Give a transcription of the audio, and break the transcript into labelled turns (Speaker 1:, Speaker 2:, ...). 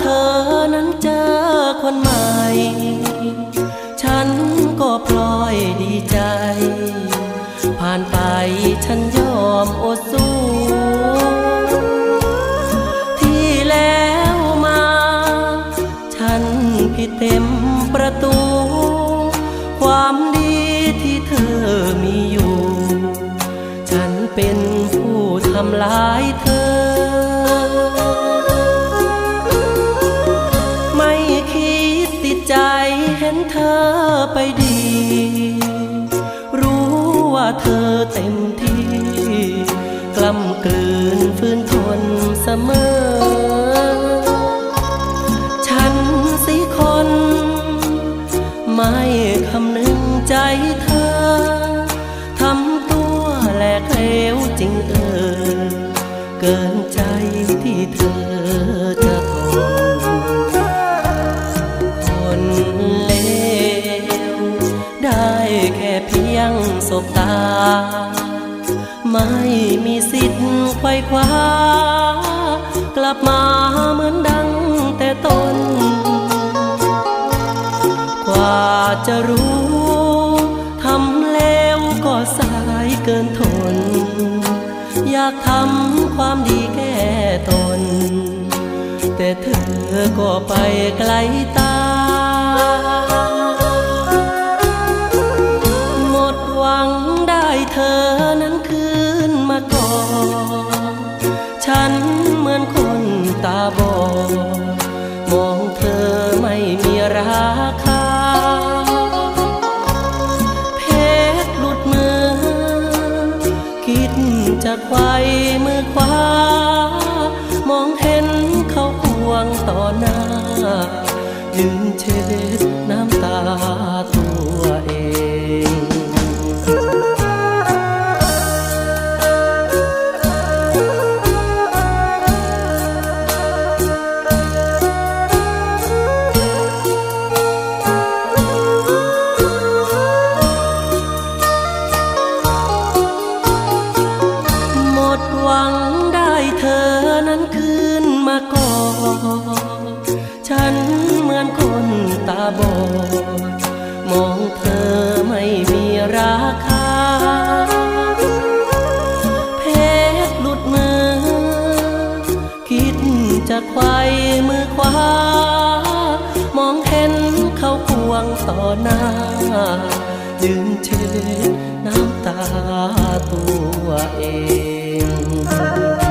Speaker 1: เธอนั้นเจอคนใหม่ ฉันก็ปล่อยดีใจ ผ่านไปฉันยอมอดสู้ที่แล้วมา ฉันผิดเต็มประตู ความดีที่เธอมีอยู่ ฉันเป็นผู้ทำลายเธอ นเธอไปดี รู้ว่าเธอเต็มที่ กล้ำกลืนฝืนทนเสมอ ฉันสิคน ไม่คำนึงใจเธอ ทำตัวแหลกเลวจริงเออ เกินใจที่เธอ สบตา ไม่มีสิทธิ์ไขว้คว้ากลับมาเหมือนดังแต่ต้น กว่าจะรู้ทำแล้วก็สายเกินทน อยากทำความดีแก้ตน แต่เธอก็ไปไกลตา ไขว้มือขวามองเห็นเขาควงต่อหน้ายืนเช็ดน้ำตาตัว บอดมองเธอไม่มีราคา เพชรหลุดมือ คิดจะไขว้มือขวามองเห็นเขาควงต่อหน้ายืนเช็ดน้ำตาตัวเอง